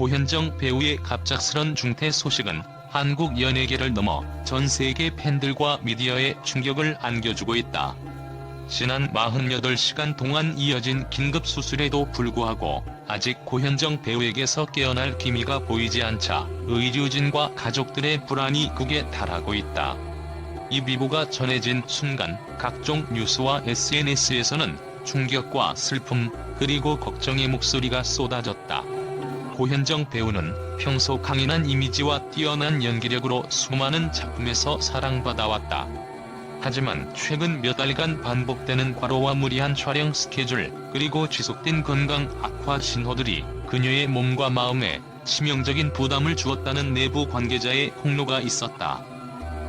고현정 배우의 갑작스런 중퇴 소식은 한국 연예계를 넘어 전 세계 팬들과 미디어에 충격을 안겨주고 있다. 지난 48시간 동안 이어진 긴급 수술에도 불구하고 아직 고현정 배우에게서 깨어날 기미가 보이지 않자 의료진과 가족들의 불안이 극에 달하고 있다. 이 비보가 전해진 순간 각종 뉴스와 SNS에서는 충격과 슬픔 그리고 걱정의 목소리가 쏟아졌다. 고현정 배우는 평소 강인한 이미지와 뛰어난 연기력으로 수많은 작품에서 사랑받아왔다. 하지만 최근 몇 달간 반복되는 과로와 무리한 촬영 스케줄 그리고 지속된 건강 악화 신호들이 그녀의 몸과 마음에 치명적인 부담을 주었다는 내부 관계자의 폭로가 있었다.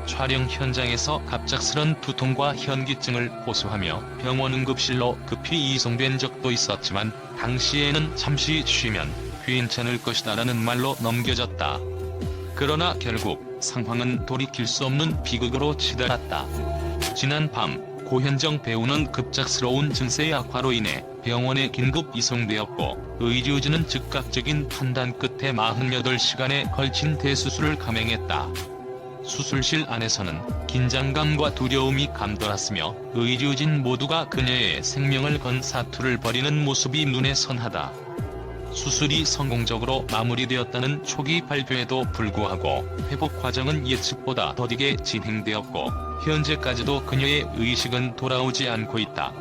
촬영 현장에서 갑작스런 두통과 현기증을 호소하며 병원 응급실로 급히 이송된 적도 있었지만 당시에는 잠시 쉬면 괜찮을 것이다 라는 말로 넘겨졌다. 그러나 결국 상황은 돌이킬 수 없는 비극으로 치달았다. 지난 밤 고현정 배우는 급작스러운 증세의 악화로 인해 병원에 긴급 이송되었고 의료진은 즉각적인 판단 끝에 48시간에 걸친 대수술을 감행했다. 수술실 안에서는 긴장감과 두려움이 감돌았으며 의료진 모두가 그녀의 생명을 건 사투를 벌이는 모습이 눈에 선하다. 수술이 성공적으로 마무리되었다는 초기 발표에도 불구하고 회복 과정은 예측보다 더디게 진행되었고 현재까지도 그녀의 의식은 돌아오지 않고 있다.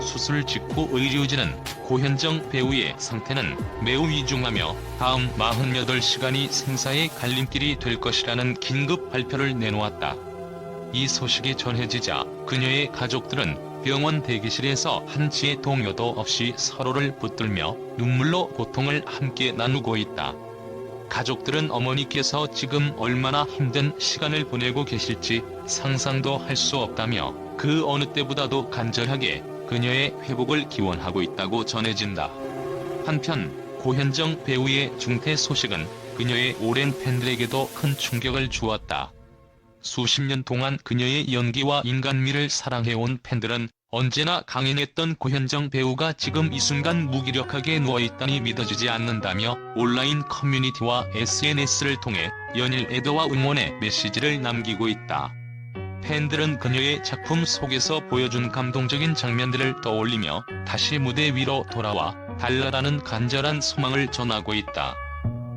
수술 직후 의료진은 고현정 배우의 상태는 매우 위중하며 다음 48시간이 생사의 갈림길이 될 것이라는 긴급 발표를 내놓았다. 이 소식이 전해지자 그녀의 가족들은 병원 대기실에서 한치의 동요도 없이 서로를 붙들며 눈물로 고통을 함께 나누고 있다. 가족들은 어머니께서 지금 얼마나 힘든 시간을 보내고 계실지 상상도 할 수 없다며 그 어느 때보다도 간절하게 그녀의 회복을 기원하고 있다고 전해진다. 한편 고현정 배우의 중퇴 소식은 그녀의 오랜 팬들에게도 큰 충격을 주었다. 수십 년 동안 그녀의 연기와 인간미를 사랑해온 팬들은 언제나 강인했던 고현정 배우가 지금 이 순간 무기력하게 누워있다니 믿어지지 않는다며 온라인 커뮤니티와 SNS를 통해 연일 애도와 응원의 메시지를 남기고 있다. 팬들은 그녀의 작품 속에서 보여준 감동적인 장면들을 떠올리며 다시 무대 위로 돌아와 달라라는 간절한 소망을 전하고 있다.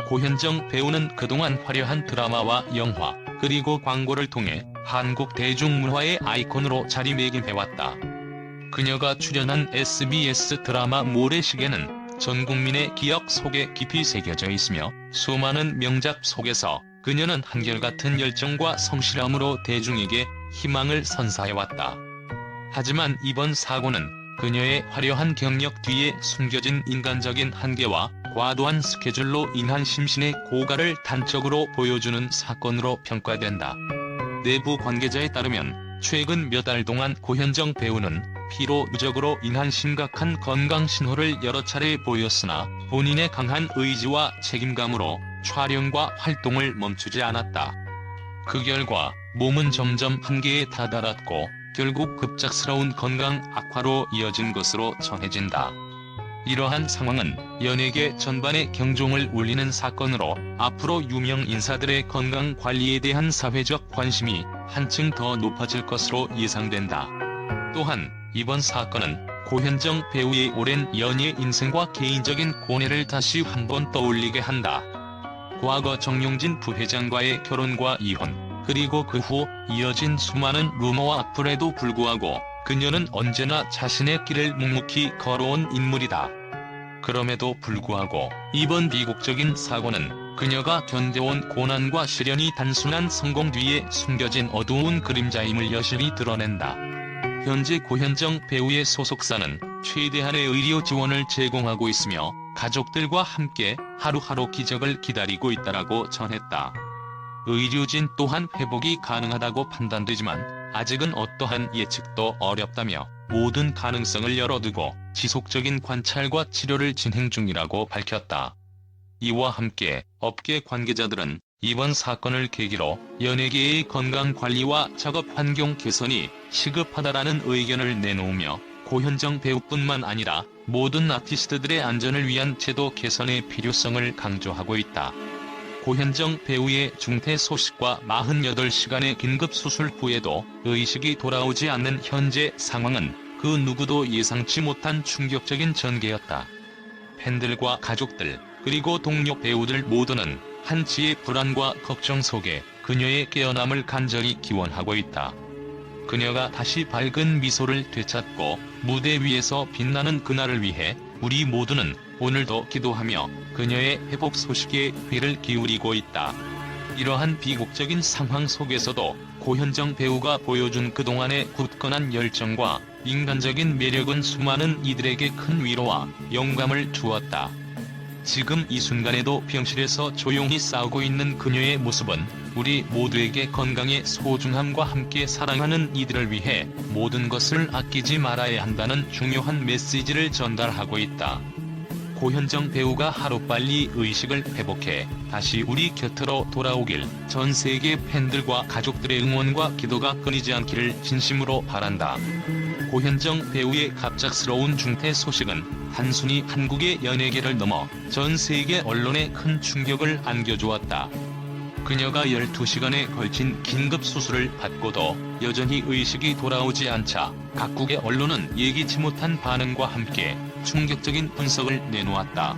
고현정 배우는 그동안 화려한 드라마와 영화, 그리고 광고를 통해 한국 대중문화의 아이콘으로 자리매김해왔다. 그녀가 출연한 SBS 드라마 모래시계는 전 국민의 기억 속에 깊이 새겨져 있으며 수많은 명작 속에서 그녀는 한결같은 열정과 성실함으로 대중에게 희망을 선사해왔다. 하지만 이번 사고는 그녀의 화려한 경력 뒤에 숨겨진 인간적인 한계와 과도한 스케줄로 인한 심신의 고갈을 단적으로 보여주는 사건으로 평가된다. 내부 관계자에 따르면 최근 몇 달 동안 고현정 배우는 피로 누적으로 인한 심각한 건강 신호를 여러 차례 보였으나 본인의 강한 의지와 책임감으로 촬영과 활동을 멈추지 않았다. 그 결과 몸은 점점 한계에 다다랐고 결국 급작스러운 건강 악화로 이어진 것으로 전해진다. 이러한 상황은 연예계 전반에 경종을 울리는 사건으로 앞으로 유명 인사들의 건강 관리에 대한 사회적 관심이 한층 더 높아질 것으로 예상된다. 또한 이번 사건은 고현정 배우의 오랜 연예 인생과 개인적인 고뇌를 다시 한번 떠올리게 한다. 과거 정용진 부회장과의 결혼과 이혼, 그리고 그 후 이어진 수많은 루머와 악플에도 불구하고 그녀는 언제나 자신의 길을 묵묵히 걸어온 인물이다. 그럼에도 불구하고 이번 비극적인 사고는 그녀가 견뎌온 고난과 시련이 단순한 성공 뒤에 숨겨진 어두운 그림자임을 여실히 드러낸다. 현재 고현정 배우의 소속사는 최대한의 의료 지원을 제공하고 있으며 가족들과 함께 하루하루 기적을 기다리고 있다라고 전했다. 의료진 또한 회복이 가능하다고 판단되지만 아직은 어떠한 예측도 어렵다며 모든 가능성을 열어두고 지속적인 관찰과 치료를 진행 중이라고 밝혔다. 이와 함께 업계 관계자들은 이번 사건을 계기로 연예계의 건강관리와 작업 환경 개선이 시급하다라는 의견을 내놓으며 고현정 배우뿐만 아니라 모든 아티스트들의 안전을 위한 제도 개선의 필요성을 강조하고 있다. 고현정 배우의 중퇴 소식과 48시간의 긴급 수술 후에도 의식이 돌아오지 않는 현재 상황은 그 누구도 예상치 못한 충격적인 전개였다. 팬들과 가족들, 그리고 동료 배우들 모두는 한치의 불안과 걱정 속에 그녀의 깨어남을 간절히 기원하고 있다. 그녀가 다시 밝은 미소를 되찾고 무대 위에서 빛나는 그날을 위해 우리 모두는 오늘도 기도하며 그녀의 회복 소식에 귀를 기울이고 있다. 이러한 비극적인 상황 속에서도 고현정 배우가 보여준 그동안의 굳건한 열정과 인간적인 매력은 수많은 이들에게 큰 위로와 영감을 주었다. 지금 이 순간에도 병실에서 조용히 싸우고 있는 그녀의 모습은 우리 모두에게 건강의 소중함과 함께 사랑하는 이들을 위해 모든 것을 아끼지 말아야 한다는 중요한 메시지를 전달하고 있다. 고현정 배우가 하루빨리 의식을 회복해 다시 우리 곁으로 돌아오길 전 세계 팬들과 가족들의 응원과 기도가 끊이지 않기를 진심으로 바란다. 고현정 배우의 갑작스러운 중퇴 소식은 단순히 한국의 연예계를 넘어 전 세계 언론에 큰 충격을 안겨주었다. 그녀가 12시간에 걸친 긴급 수술을 받고도 여전히 의식이 돌아오지 않자 각국의 언론은 예기치 못한 반응과 함께 충격적인 분석을 내놓았다.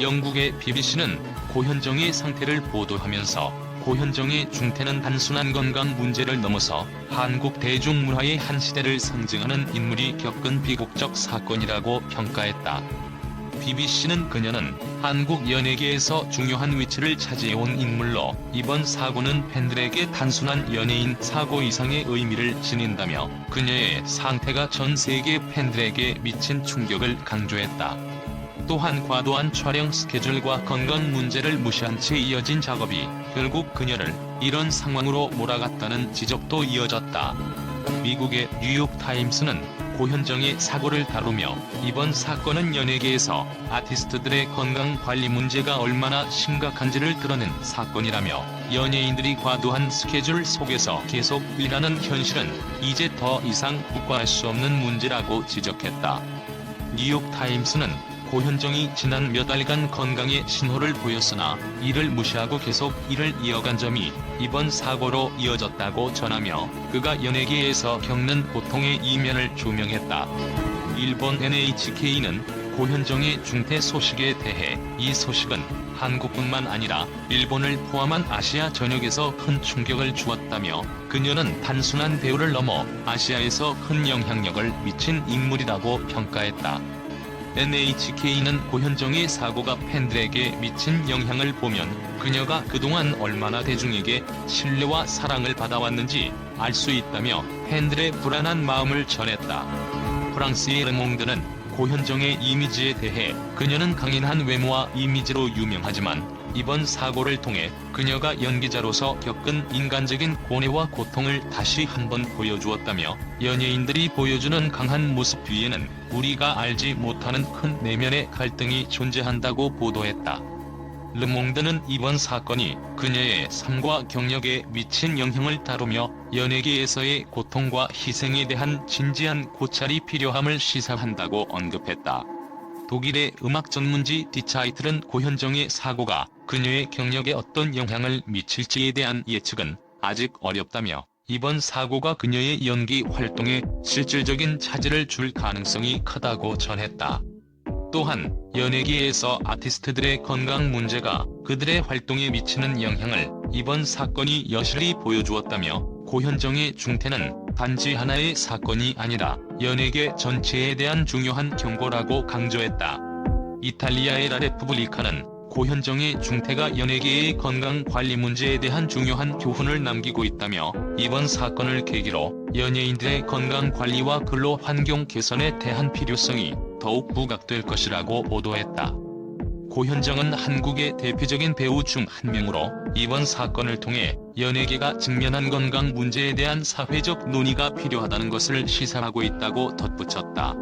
영국의 BBC는 고현정의 상태를 보도하면서 고현정의 중태는 단순한 건강 문제를 넘어서 한국 대중문화의 한 시대를 상징하는 인물이 겪은 비극적 사건이라고 평가했다. BBC는 그녀는 한국 연예계에서 중요한 위치를 차지해온 인물로 이번 사고는 팬들에게 단순한 연예인 사고 이상의 의미를 지닌다며 그녀의 상태가 전 세계 팬들에게 미친 충격을 강조했다. 또한 과도한 촬영 스케줄과 건강 문제를 무시한 채 이어진 작업이 결국 그녀를 이런 상황으로 몰아갔다는 지적도 이어졌다. 미국의 뉴욕타임스는 고현정의 사고를 다루며 이번 사건은 연예계에서 아티스트들의 건강 관리 문제가 얼마나 심각한지를 드러낸 사건이라며 연예인들이 과도한 스케줄 속에서 계속 일하는 현실은 이제 더 이상 국과할 수 없는 문제라고 지적했다. 뉴욕타임스는 고현정이 지난 몇 달간 건강에 신호를 보였으나 이를 무시하고 계속 일을 이어간 점이 이번 사고로 이어졌다고 전하며 그가 연예계에서 겪는 고통의 이면을 조명했다. 일본 NHK는 고현정의 중퇴 소식에 대해 이 소식은 한국뿐만 아니라 일본을 포함한 아시아 전역에서 큰 충격을 주었다며 그녀는 단순한 배우를 넘어 아시아에서 큰 영향력을 미친 인물이라고 평가했다. NHK는 고현정의 사고가 팬들에게 미친 영향을 보면 그녀가 그동안 얼마나 대중에게 신뢰와 사랑을 받아왔는지 알 수 있다며 팬들의 불안한 마음을 전했다. 프랑스의 르몽드는 고현정의 이미지에 대해 그녀는 강인한 외모와 이미지로 유명하지만 이번 사고를 통해 그녀가 연기자로서 겪은 인간적인 고뇌와 고통을 다시 한번 보여주었다며 연예인들이 보여주는 강한 모습 뒤에는 우리가 알지 못하는 큰 내면의 갈등이 존재한다고 보도했다. 르몽드는 이번 사건이 그녀의 삶과 경력에 미친 영향을 다루며 연예계에서의 고통과 희생에 대한 진지한 고찰이 필요함을 시사한다고 언급했다. 독일의 음악 전문지 디차이틀은 고현정의 사고가 그녀의 경력에 어떤 영향을 미칠지에 대한 예측은 아직 어렵다며 이번 사고가 그녀의 연기 활동에 실질적인 차질을 줄 가능성이 크다고 전했다. 또한 연예계에서 아티스트들의 건강 문제가 그들의 활동에 미치는 영향을 이번 사건이 여실히 보여주었다며 고현정의 중태는 단지 하나의 사건이 아니라 연예계 전체에 대한 중요한 경고라고 강조했다. 이탈리아의 라레프블리카는 고현정의 중태가 연예계의 건강 관리 문제에 대한 중요한 교훈을 남기고 있다며 이번 사건을 계기로 연예인들의 건강 관리와 근로 환경 개선에 대한 필요성이 더욱 부각될 것이라고 보도했다. 고현정은 한국의 대표적인 배우 중 한 명으로 이번 사건을 통해 연예계가 직면한 건강 문제에 대한 사회적 논의가 필요하다는 것을 시사하고 있다고 덧붙였다.